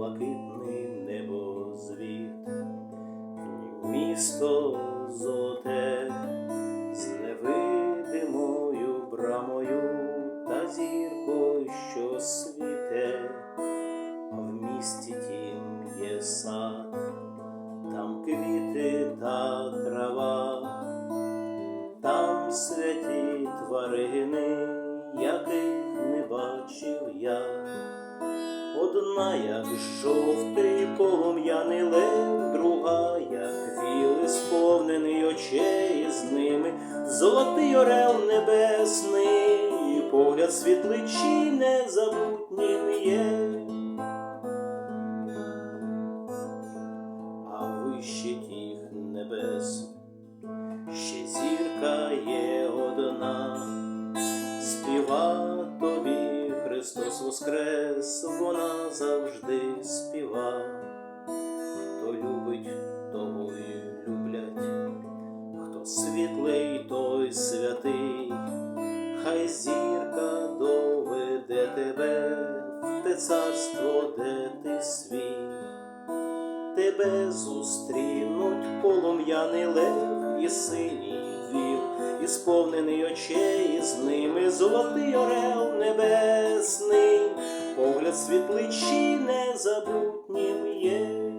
блакитний небозвід, місто золоте з невидимою брамою та зіркою, що світе, в місті тім є сад, там квіти та трава, там святі тварини, яких не бачив я. Одна, як жовтий полум'яний лев, друга, як віли, сповнений очей з ними, золотий орел небесний, погляд світлий чи незабутнім є. А вище тих небес ще зірка є одна, співа тобі, Христос воскрес, вона завжди співа. Хто любить, того й люблять, хто світлий, той святий, хай зірка доведе тебе те царство, де ти свій. Тебе зустрінуть полум'яний лев і синій віл, і сповнений очей з ними золотий орел небесний, погляд світличі незабутнім є.